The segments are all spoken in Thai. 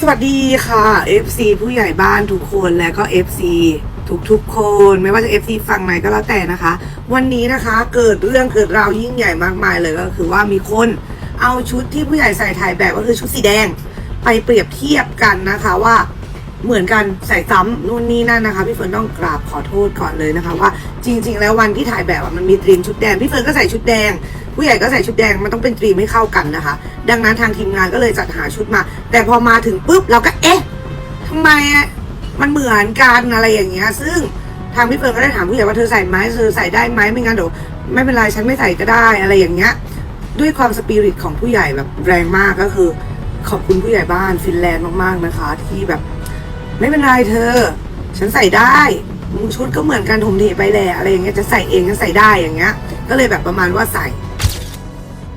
สวัสดีค่ะ FC ผู้ใหญ่บ้านทุกคนและก็ FC ทุกทุกๆคนไม่ว่าจะ FC ฝั่งไหนก็แล้วแต่นะคะ วันนี้นะคะเกิดเรื่องเกิดราวยิ่งใหญ่มากมายเลยก็คือว่ามีคนเอาชุดที่ผู้ใหญ่ใส่ถ่ายแบบก็คือชุดสีแดง ไปเปรียบเทียบกันนะคะว่าเหมือนกันใส่ซ้ำนู่นนี่นั่นนะคะ พี่เฟิร์นต้องกราบขอโทษก่อนเลยนะคะว่าจริง ๆ แล้ววันที่ถ่ายแบบมันมีตรีมชุดแดงพี่เฟิร์นก็ใส่ชุดแดง ผู้ใหญ่ก็ใส่ชุดแดงมันต้องเป็นตรีมให้เข้ากันนะคะ ดังนั้นทางทีมงานก็เลยจัดหาชุดมา แต่พอมาถึงปุ๊บเราก็เอ๊ะทำไมมันเหมือนกันอะไรอย่างเงี้ย ซึ่งทางพี่เฟิร์นก็ได้ถามผู้ใหญ่ว่าเธอใส่ไหมเธอใส่ได้ไหมไม่งั้นเดี๋ยวไม่เป็นไรฉันไม่ใส่ก็ได้อะไรอย่างเงี้ย ด้วยความสปิริตของผู้ใหญ่แบบแรงมากก็คือ ขอบคุณผู้ใหญ่บ้านฟินแลนด์มากๆนะคะ ที่แบบ ไม่เป็นไรเธอ ฉันใส่ได้ชุดก็เหมือนกันถมเทไปแหละอะไรอย่างเงี้ยจะใส่เองก็ใส่ได้อย่างเงี้ย ก็เลยแบบประมาณว่าใส่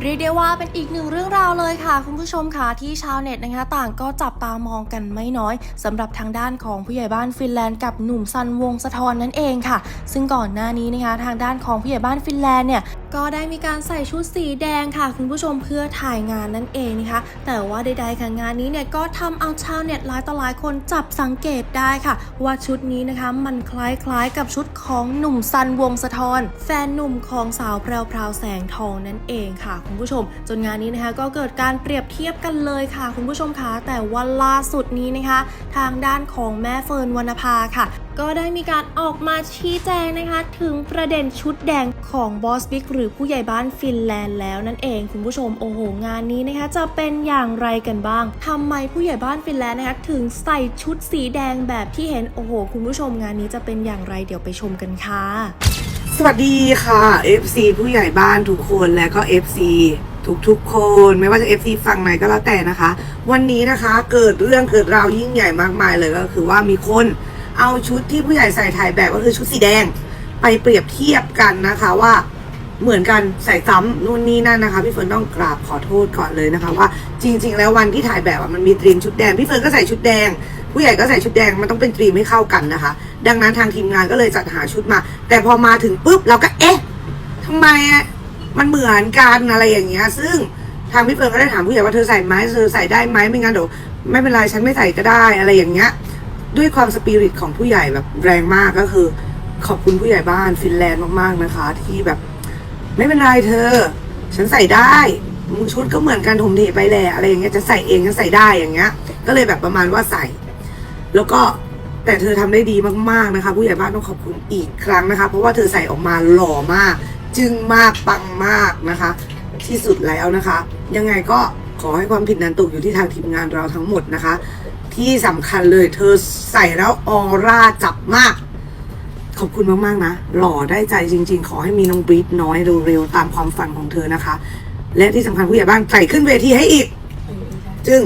เรียกได้ว่าเป็นอีกหนึ่งเรื่องราวเลยค่ะ คุณผู้ชมค่ะที่ชาวเน็ตนะคะต่างก็จับตามองกันไม่น้อยสำหรับทางด้านของผู้ใหญ่บ้านฟินแลนด์กับหนุ่มซันวงสะทอนนั่นเองค่ะ ซึ่งก่อนหน้านี้นะคะทางด้านของผู้ใหญ่บ้านฟินแลนด์เนี่ยก็ได้มีการใส่ชุดสีแดงค่ะ คุณผู้ชมเพื่อถ่ายงานนั่นเองนะคะ แต่ว่าใดๆค่ะงานนี้เนี่ยก็ทำเอาชาวเน็ตหลายต่อหลายคนจับสังเกตได้ค่ะ ว่าชุดนี้นะคะมันคล้ายๆกับชุดของหนุ่มซันวงสะทอนแฟนหนุ่มของสาวแพรวพราวแสงทองนั่นเองค่ะคุณผู้ชม จนงานนี้นะคะก็เกิดการเปรียบเทียบกันเลยค่ะ คุณผู้ชมคะแต่ว่าล่าสุดนี้นะคะ ทางด้านของแม่เฟิร์นวรรณภาค่ะก็ได้มีการออกมาชี้แจงนะคะ ถึงประเด็นชุดแดงของบอสบิ๊กหรือผู้ใหญ่บ้านฟินแลนด์แล้วนั่นเอง คุณผู้ชมโอ้โหงานนี้นะคะ จะเป็นอย่างไรกันบ้างทำไมผู้ใหญ่บ้านฟินแลนด์นะคะถึงใส่ชุดสีแดงแบบที่เห็นโอ้โห คุณผู้ชมงานนี้จะเป็นอย่างไรเดี๋ยวไปชมกันค่ะ วัสดีค่ะ FC ผู้ใหญ่บ้านทุกคนและก็ FC ทุกทุกๆคนไม่ว่าจะ FC ฝั่งไหนก็แล้วแต่นะคะ วันนี้นะคะเกิดเรื่องเกิดราวยิ่งใหญ่มากมายเลยก็คือว่ามีคนเอาชุดที่ผู้ใหญ่ใส่ถ่ายแบบก็คือชุดสีแดง ไปเปรียบเทียบกันนะคะว่าเหมือนกันใส่ซ้ำนู่นนี่นั่นนะคะ พี่เฟิร์นต้องกราบขอโทษก่อนเลยนะคะ ว่าจริง ๆ แล้ววันที่ถ่ายแบบมันมีตรีมชุดแดงพี่เฟิร์นก็ใส่ชุดแดง ผู้ใหญ่ก็ใส่ชุดแดงมันต้องเป็นตรีมให้เข้ากันนะคะ ดังนั้นทางทีมงานก็เลยจัดหาชุดมา แต่พอมาถึงปุ๊บเราก็เอ๊ะทำไมอะมันเหมือนกันอะไรอย่างเงี้ย ซึ่งทางพี่เฟิร์นก็ได้ถามผู้ใหญ่ว่าเธอใส่ไหมเธอใส่ได้ไหมไม่งั้นเดี๋ยวไม่เป็นไรฉันไม่ใส่ก็ได้อะไรอย่างเงี้ย ด้วยความสปิริตของผู้ใหญ่แบบแรงมากก็คือ ขอบคุณผู้ใหญ่บ้านฟินแลนด์มากๆนะคะ ที่แบบ ไม่เป็นไรเธอ ฉันใส่ได้ชุดก็เหมือนกันถมเทไปแหละอะไรอย่างเงี้ยจะใส่เองก็ใส่ได้อย่างเงี้ย ก็เลยแบบประมาณว่าใส่ แล้วก็แต่เธอทำได้ดีมากๆนะคะ ผู้ใหญ่บ้านต้องขอบคุณอีกครั้งนะคะ เพราะว่าเธอใส่ออกมาหล่อมาก จึงมากปังมากนะคะ ที่สุดแล้วนะคะ ยังไงก็ขอให้ความผิดนั้นตกอยู่ที่ทางทีมงานเราทั้งหมดนะคะ ที่สำคัญเลยเธอใส่แล้วออร่าจับมาก ขอบคุณมากๆนะ หล่อได้ใจจริง ๆ ขอให้มีน้องบรีดน้อยเร็วๆตามความฝันของเธอนะคะ และที่สำคัญผู้ใหญ่บ้านใส่ขึ้นเวทีให้อีก จึง